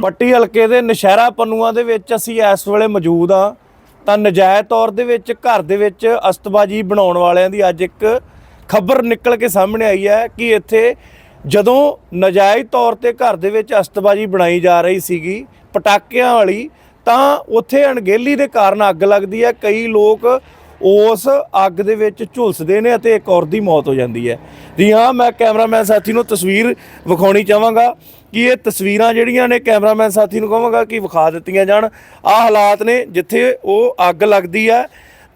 ਪੱਟੀ ਹਲਕੇ ਦੇ ਨਸ਼ਹਿਰਾ ਪੰਨੂਆਂ ਦੇ ਵਿੱਚ ਅਸੀਂ ਇਸ ਵੇਲੇ ਮੌਜੂਦ ਆ ਤਾਂ ਨਜਾਇਜ਼ ਤੌਰ ਦੇ ਵਿੱਚ ਘਰ ਦੇ ਵਿੱਚ ਅਸਤਬਾਜੀ ਬਣਾਉਣ ਵਾਲਿਆਂ ਦੀ ਅੱਜ ਇੱਕ ਖਬਰ ਨਿਕਲ ਕੇ ਸਾਹਮਣੇ ਆਈ ਹੈ ਕਿ ਇੱਥੇ ਜਦੋਂ ਨਜਾਇਜ਼ ਤੌਰ ਤੇ ਘਰ ਦੇ ਵਿੱਚ ਅਸਤਬਾਜੀ ਬਣਾਈ ਜਾ ਰਹੀ ਸੀਗੀ ਪਟਾਕਿਆਂ ਵਾਲੀ, ਤਾਂ ਉੱਥੇ ਅਣਗਹਿਲੀ ਦੇ ਕਾਰਨ ਅੱਗ ਲੱਗਦੀ ਹੈ। ਕਈ ਲੋਕ ਉਸ ਅੱਗ ਦੇ ਵਿੱਚ ਝੁਲਸਦੇ ਨੇ ਅਤੇ ਇੱਕ ਔਰਤ ਦੀ ਮੌਤ ਹੋ ਜਾਂਦੀ ਹੈ। ਜੀ ਹਾਂ, ਮੈਂ ਕੈਮਰਾਮੈਨ ਸਾਥੀ ਨੂੰ ਤਸਵੀਰ ਵਿਖਾਉਣੀ ਚਾਹਾਂਗਾ ਕਿ ਇਹ ਤਸਵੀਰਾਂ ਜਿਹੜੀਆਂ ਨੇ ਕੈਮਰਾਮੈਨ ਸਾਥੀ ਨੂੰ ਕਹਾਂਗਾ ਕਿ ਵਿਖਾ ਦਿੱਤੀਆਂ ਜਾਣ। ਆਹ ਹਾਲਾਤ ਨੇ ਜਿੱਥੇ ਉਹ ਅੱਗ ਲੱਗਦੀ ਹੈ।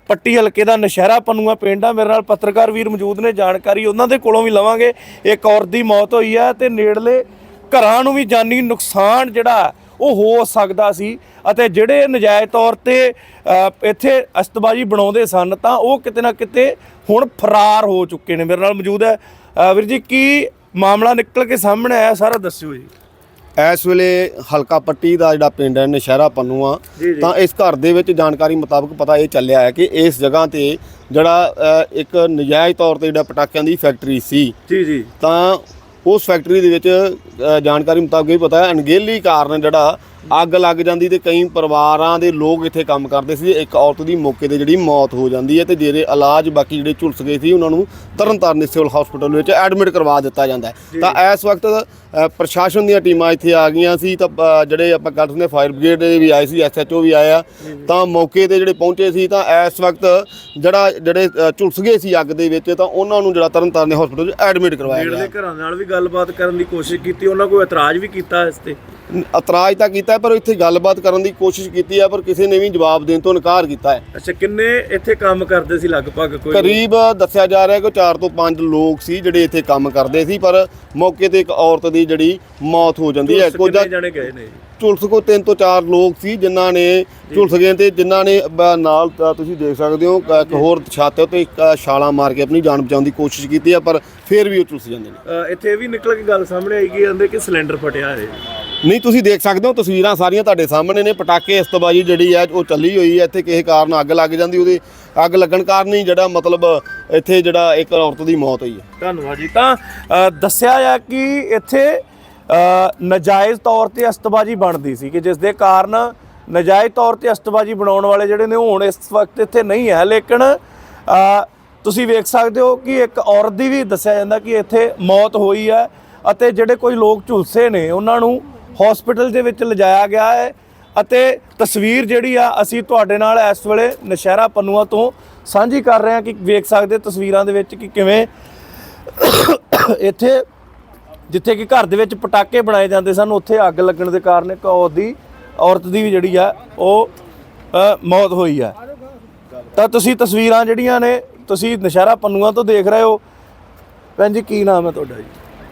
ਪੱਟੀ ਹਲਕੇ ਦਾ ਨਸ਼ਹਿਰਾ ਪੰਨੂਆ ਪਿੰਡ ਆ। ਮੇਰੇ ਨਾਲ ਪੱਤਰਕਾਰ ਵੀਰ ਮੌਜੂਦ ਨੇ, ਜਾਣਕਾਰੀ ਉਹਨਾਂ ਦੇ ਕੋਲੋਂ ਵੀ ਲਵਾਂਗੇ। ਇੱਕ ਔਰਤ ਦੀ ਮੌਤ ਹੋਈ ਹੈ ਤੇ ਨੇੜਲੇ ਘਰਾਂ ਨੂੰ ਵੀ ਜਾਨੀ ਨੁਕਸਾਨ ਜਿਹੜਾ ਉਹ ਹੋ ਸਕਦਾ ਸੀ ਅਤੇ ਜਿਹੜੇ ਨਜਾਇਜ਼ ਤੌਰ ਤੇ ਇੱਥੇ ਅਸਤਬਾਜੀ ਬਣਾਉਂਦੇ ਸਨ ਤਾਂ ਉਹ ਕਿਤੇ ਨਾ ਕਿਤੇ ਹੁਣ ਫਰਾਰ ਹੋ ਚੁੱਕੇ ਨੇ। ਮੇਰੇ ਨਾਲ ਮੌਜੂਦ ਹੈ ਵੀਰ ਜੀ ਕੀ ਮਾਮਲਾ ਨਿਕਲ ਕੇ ਸਾਹਮਣੇ ਆਇਆ ਸਾਰਾ ਦੱਸਿਓ ਜੀ। ਇਸ ਵੇਲੇ ਹਲਕਾ ਪੱਟੀ ਦਾ ਜਿਹੜਾ ਪਿੰਡ ਹੈ ਨਸ਼ਹਿਰਾ ਪੰਨੂਆ। ਤਾਂ ਇਸ ਘਰ ਦੇ ਵਿੱਚ ਜਾਣਕਾਰੀ ਮੁਤਾਬਕ ਪਤਾ ਇਹ ਚੱਲਿਆ ਹੈ ਕਿ ਇਸ ਜਗ੍ਹਾ ਤੇ ਜਿਹੜਾ ਇੱਕ ਨਜਾਇਜ਼ ਤੌਰ ਤੇ ਜਿਹੜਾ ਪਟਾਕਿਆਂ ਦੀ ਫੈਕਟਰੀ ਸੀ। ਜੀ ਜੀ। ਤਾਂ ਉਸ ਫੈਕਟਰੀ ਦੇ ਵਿੱਚ ਜਾਣਕਾਰੀ ਮੁਤਾਬਕ ਇਹ ਪਤਾ ਹੈ ਅਣਗੇਲੀ ਕਾਰਨ ਜਿਹੜਾ ਅੱਗ ਲੱਗ ਜਾਂਦੀ ਤੇ ਕਈ ਪਰਿਵਾਰਾਂ ਦੇ ਲੋਕ ਇੱਥੇ ਕੰਮ ਕਰਦੇ ਸੀ। ਇੱਕ ਔਰਤ ਦੀ ਮੌਕੇ ਤੇ ਜਿਹੜੀ ਮੌਤ ਹੋ ਜਾਂਦੀ ਹੈ ਤੇ ਜਿਹੜੇ ਇਲਾਜ ਬਾਕੀ ਜਿਹੜੇ ਝੁਲਸ ਗਏ ਸੀ ਉਹਨਾਂ ਨੂੰ ਤਰਨਤਾਰਨ ਸਿਵਲ ਹਸਪੀਟਲ ਵਿੱਚ ਐਡਮਿਟ ਕਰਵਾ ਦਿੱਤਾ ਜਾਂਦਾ ਹੈ। ਤਾਂ ਇਸ ਵਕਤ ਪ੍ਰਸ਼ਾਸਨ ਦੀਆਂ ਟੀਮਾਂ ਇੱਥੇ ਆ ਗਈਆਂ ਸੀ ਤਾਂ ਜਿਹੜੇ ਆਪਾਂ ਕਰ ਸਕਦੇ ਫਾਇਰ ਬ੍ਰਿਗੇਡ ਦੇ ਵੀ ਆਏ ਸੀ ਐਸਐਚਓ ਵੀ ਆਇਆ। ਤਾਂ ਮੌਕੇ ਤੇ ਜਿਹੜੇ ਪਹੁੰਚੇ ਸੀ ਤਾਂ ਇਸ ਵਕਤ ਜਿਹੜਾ ਜਿਹੜੇ ਝੁਲਸ ਗਏ ਸੀ ਅੱਗ ਦੇ ਵਿੱਚ ਤਾਂ ਉਹਨਾਂ ਨੂੰ ਜਿਹੜਾ ਤਰਨਤਾਰਨ ਦੇ ਹਸਪੀਟਲ ਵਿੱਚ ਐਡਮਿਟ ਕਰਵਾਇਆ ਗਿਆ। ਨੇੜਲੇ ਘਰਾਂ ਨਾਲ ਵੀ ਗੱਲਬਾਤ ਕਰਨ ਦੀ ਕੋਸ਼ਿਸ਼ ਕੀਤੀ ਉਹਨਾਂ ਕੋਈ ਇਤਰਾਜ਼ ਵੀ ਕੀਤਾ ਇਸ ਤੇ? ਇਤਰਾਜ਼ ਤਾਂ ਕੀਤਾ ਪਰ ਇੱਥੇ ਗੱਲਬਾਤ ਕਰਨ ਦੀ ਕੋਸ਼ਿਸ਼ ਕੀਤੀ ਹੈ ਪਰ ਕਿਸੇ ਨੇ ਵੀ ਜਵਾਬ ਦੇਣ ਤੋਂ ਇਨਕਾਰ ਕੀਤਾ ਹੈ। ਅੱਛਾ ਕਿੰਨੇ ਇੱਥੇ ਕੰਮ ਕਰਦੇ ਸੀ ਲਗਭਗ ਕੋਈ? ਕਰੀਬ ਦੱਸਿਆ ਜਾ ਰਿਹਾ ਕਿ 4 ਤੋਂ 5 ਲੋਕ ਸੀ ਜਿਹੜੇ ਇੱਥੇ ਕੰਮ ਕਰਦੇ ਸੀ ਪਰ ਮੌਕੇ ਤੇ ਇੱਕ ਔਰਤ ਦੀ ਜਿਹੜੀ ਮੌਤ ਹੋ ਜਾਂਦੀ ਹੈ। ਕੁਝ ਕਿੰਨੇ ਜਣੇ ਗਏ ਨੇ? ਝੁਲਸ ਕੋ 3 ਤੋਂ 4 ਲੋਕ ਸੀ ਜਿਨ੍ਹਾਂ ਨੇ ਝੁਲਸ ਗਏ ਤੇ ਜਿਨ੍ਹਾਂ ਨੇ ਬ- ਨਾਲ ਤਾਂ ਤੁਸੀਂ ਦੇਖ ਸਕਦੇ ਹੋ ਇੱਕ ਹੋਰ ਛੱਤ ਉੱਤੇ ਇੱਕ ਛਾਲਾ ਮਾਰ ਕੇ ਆਪਣੀ ਜਾਨ ਬਚਾਉਣ ਦੀ ਕੋਸ਼ਿਸ਼ ਕੀਤੀ ਹੈ ਪਰ ਫਿਰ ਵੀ ਉਹ ਝੁਲਸ ਜਾਂਦੇ ਨੇ। ਅ, ਇੱਥੇ ਇਹ ਵੀ ਨਿਕਲ ਕੇ ਗੱਲ ਸਾਹਮਣੇ ਆਈ ਕਿ ਕਹਿੰਦੇ ਕਿ ਸਿਲੰਡਰ ਫਟਿਆ ਹੈ। ਨਹੀਂ ਤੁਸੀਂ ਦੇਖ ਸਕਦੇ ਹੋ ਤਸਵੀਰਾਂ ਸਾਰੀਆਂ ਤੁਹਾਡੇ ਸਾਹਮਣੇ ਨੇ। ਪਟਾਕੇ ਇਸਤਬਾਜੀ ਜਿਹੜੀ ਹੈ ਉਹ ਚੱਲੀ ਹੋਈ ਹੈ ਇੱਥੇ ਕਿਸੇ ਕਾਰਨ ਅੱਗ ਲੱਗ ਜਾਂਦੀ ਉਹਦੀ ਅੱਗ ਲੱਗਣ ਕਾਰਨ ਹੀ ਜਿਹੜਾ ਮਤਲਬ ਇੱਥੇ ਜਿਹੜਾ ਇੱਕ ਔਰਤ ਦੀ ਮੌਤ ਹੋਈ ਹੈ। ਧੰਨਵਾਦ ਜੀ। ਤਾਂ ਦੱਸਿਆ ਆ ਕਿ ਇੱਥੇ ਅ, ਨਜਾਇਜ਼ ਤੌਰ ਤੇ ਅਸਤਬਾਜੀ ਬਣਦੀ ਸੀ ਕਿ ਜਿਸ ਦੇ ਕਾਰਨ ਨਜਾਇਜ਼ ਤੌਰ ਤੇ ਅਸਤਬਾਜੀ ਬਣਾਉਣ ਵਾਲੇ ਜਿਹੜੇ ਨੇ ਹੁਣ ਇਸ ਵਕਤ ਇੱਥੇ ਨਹੀਂ ਹੈ। ਲੇਕਿਨ ਤੁਸੀਂ ਵੇਖ ਸਕਦੇ ਹੋ ਕਿ ਇੱਕ ਔਰਤ ਦੀ ਵੀ ਦੱਸਿਆ ਜਾਂਦਾ ਕਿ ਇੱਥੇ ਮੌਤ ਹੋਈ ਹੈ ਅਤੇ ਜਿਹੜੇ ਕੋਈ ਲੋਕ ਝੁਲਸੇ ਨੇ ਉਹਨਾਂ ਨੂੰ ਹਸਪੀਟਲ ਦੇ ਵਿੱਚ ਲਿਜਾਇਆ ਗਿਆ ਹੈ ਅਤੇ ਤਸਵੀਰ ਜਿਹੜੀ ਆ, ਅਸੀਂ ਤੁਹਾਡੇ ਨਾਲ ਇਸ ਵੇਲੇ ਨਸ਼ਹਿਰਾ ਪੰਨੂਆ ਤੋਂ ਸਾਂਝੀ ਕਰ ਰਹੇ ਹਾਂ ਕਿ ਵੇਖ ਸਕਦੇ ਤਸਵੀਰਾਂ ਦੇ ਵਿੱਚ ਕਿ ਕਿਵੇਂ ਇੱਥੇ ਜਿੱਥੇ ਕਿ ਘਰ ਦੇ ਵਿੱਚ ਪਟਾਕੇ ਬਣਾਏ ਜਾਂਦੇ ਸਨ, ਉੱਥੇ ਅੱਗ ਲੱਗਣ ਦੇ ਕਾਰਨ ਇੱਕ ਔਰਤ ਦੀ ਔਰਤ ਦੀ ਵੀ ਜਿਹੜੀ ਆ, ਉਹ ਮੌਤ ਹੋਈ ਆ ਤਾਂ ਤੁਸੀਂ ਤਸਵੀਰਾਂ ਜਿਹੜੀਆਂ ਨੇ, ਤੁਸੀਂ ਨਸ਼ਹਿਰਾ ਪੰਨੂਆਂ ਤੋਂ ਦੇਖ ਰਹੇ ਹੋ। ਭੈਣ ਜੀ, ਕੀ ਨਾਮ ਹੈ ਤੁਹਾਡਾ ਜੀ?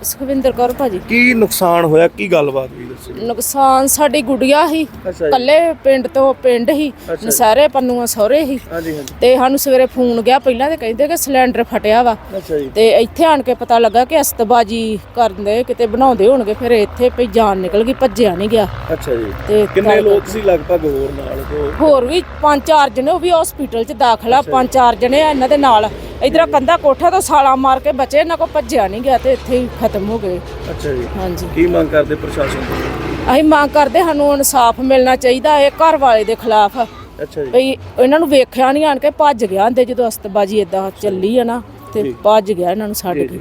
ਸੁਖਵਿੰਦਰ ਕੌਰ ਭਾਜੀ। ਕੀ ਨੁਕਸਾਨ ਹੋਇਆ? ਕੀ ਗੱਲਬਾਤ ਹੋਈ ਦੱਸੋ। ਨੁਕਸਾਨ ਸਾਡੀ ਗੁੜੀਆ ਅੱਛਾ ਜੀ। ਕੱਲੇ ਪਿੰਡ ਤੋਂ ਪਿੰਡ ਹੀ ਅੱਛਾ। ਨਸਾਰੇ ਪੰਨੂਆਂ ਸਹੁਰੇ ਹਾਂਜੀ ਹਾਂਜੀ। ਤੇ ਸਾਨੂੰ ਸਵੇਰੇ ਫੋਨ ਗਿਆ ਪਹਿਲਾਂ ਤੇ ਕਹਿੰਦੇ ਕਿ ਸਿਲੰਡਰ ਫਟਿਆ ਵਾ। ਅੱਛਾ ਜੀ। ਤੇ ਇੱਥੇ ਆਣ ਕੇ ਪਤਾ ਲੱਗਾ ਕਿ ਅਸਤਬਾਜੀ ਕਰਦੇ ਕਿਤੇ ਬਣਾਉਂਦੇ ਹੋਣਗੇ ਫਿਰ ਇੱਥੇ ਪਈ ਜਾਨ ਨਿਕਲ ਗਈ ਭੱਜਿਆ ਨਹੀਂ ਗਿਆ। ਅੱਛਾ ਜੀ। ਤੇ ਕਿੰਨੇ ਲੋਕ ਸੀ ਲਗਭਗ ਹੋਰ ਨਾਲ? ਤੋਂ ਹੋਰ ਵੀ ਪੰਜ ਚਾਰ ਜਣੇ ਉਹ ਵੀ ਹਸਪੀਟਲ 'ਚ ਦਾਖਲਾ ਪੰਜ ਚਾਰ ਜਣੇ ਆ ਇਹਨਾਂ ਦੇ ਨਾਲ। ਇਧਰ ਕੰਧਾ ਕੋਠਾ ਤੋਂ ਸਾਲਾ ਮਾਰ ਕੇ ਬਚੇ ਇਹਨਾਂ ਕੋ ਭੱਜਿਆ ਨਹੀਂ ਗਿਆ ਤੇ ਇੱਥੇ ਹੀ ਖਤਮ ਹੋ ਗਏ। ਅੱਛਾ ਜੀ। ਹਾਂਜੀ। ਕੀ ਮੰਗ ਕਰਦੇ ਪ੍ਰਸ਼ਾਸਨ ਤੋਂ? ਅਸੀਂ ਮੰਗ ਕਰਦੇ ਸਾਨੂੰ ਇਨਸਾਫ ਮਿਲਣਾ ਚਾਹੀਦਾ ਇਹ ਘਰ ਵਾਲੇ ਦੇ ਖਿਲਾਫ। ਅੱਛਾ ਜੀ। ਭਈ ਇਹਨਾਂ ਨੂੰ ਵੇਖਿਆ ਨਹੀਂ ਆਣ ਕੇ ਭੱਜ ਗਿਆ ਹੁੰਦੇ ਜਦੋਂ ਅਸਤਬਾਜੀ ਇਦਾਂ ਚੱਲੀ ਆ ਨਾ ਤੇ ਭੱਜ ਗਿਆ ਇਹਨਾਂ ਨੂੰ ਛੱਡ ਕੇ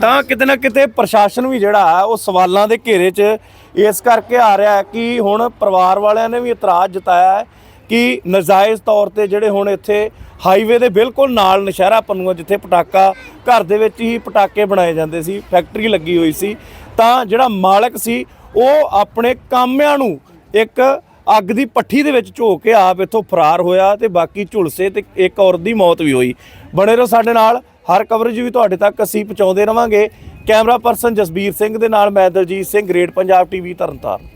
ਤਾਂ। ਕਿਤੇ ਨਾ ਕਿਤੇ ਪ੍ਰਸ਼ਾਸਨ ਵੀ ਜਿਹੜਾ ਹੈ ਉਹ ਸਵਾਲਾਂ ਦੇ ਘੇਰੇ 'ਚ ਇਸ ਕਰਕੇ ਆ ਰਿਹਾ ਹੈ ਕਿ ਹੁਣ ਪਰਿਵਾਰ ਵਾਲਿਆਂ ਨੇ ਵੀ ਇਤਰਾਜ਼ ਜਤਾਇਆ ਹੈ ਕਿ ਨਜਾਇਜ਼ ਤੌਰ ਤੇ ਜਿਹੜੇ ਹੁਣ ਇੱਥੇ ਹਾਈਵੇ ਦੇ ਬਿਲਕੁਲ ਨਾਲ ਨਸ਼ਹਿਰਾ ਪੰਨੂਆ, ਜਿੱਥੇ ਪਟਾਕਾ ਘਰ ਦੇ ਵਿੱਚ ਹੀ ਪਟਾਕੇ ਬਣਾਏ ਜਾਂਦੇ ਸੀ ਫੈਕਟਰੀ ਲੱਗੀ ਹੋਈ ਸੀ, ਤਾਂ ਜਿਹੜਾ ਮਾਲਕ ਸੀ, ਉਹ ਆਪਣੇ ਕਾਮਿਆਂ ਨੂੰ ਇੱਕ ਅੱਗ ਦੀ ਪੱਠੀ ਦੇ ਵਿੱਚ ਝੋ ਕੇ ਆਪ ਇੱਥੋਂ ਫਰਾਰ ਹੋਇਆ ਤੇ ਬਾਕੀ ਝੁਲਸੇ ਤੇ ਇੱਕ ਔਰਤ ਦੀ ਮੌਤ ਵੀ ਹੋਈ। ਬਣੇ ਰਹੋ ਸਾਡੇ ਨਾਲ, ਹਰ ਕਵਰੇਜ ਵੀ ਤੁਹਾਡੇ ਤੱਕ ਅਸੀਂ ਪਹੁੰਚਾਉਂਦੇ ਰਵਾਂਗੇ। ਕੈਮਰਾ ਪਰਸਨ ਜਸਬੀਰ ਸਿੰਘ ਦੇ ਨਾਲ ਮੈਂ ਦਲਜੀਤ ਸਿੰਘ, ਗ੍ਰੇਟ ਪੰਜਾਬ ਟੀਵੀ ਤਰਨਤਾਰਨ।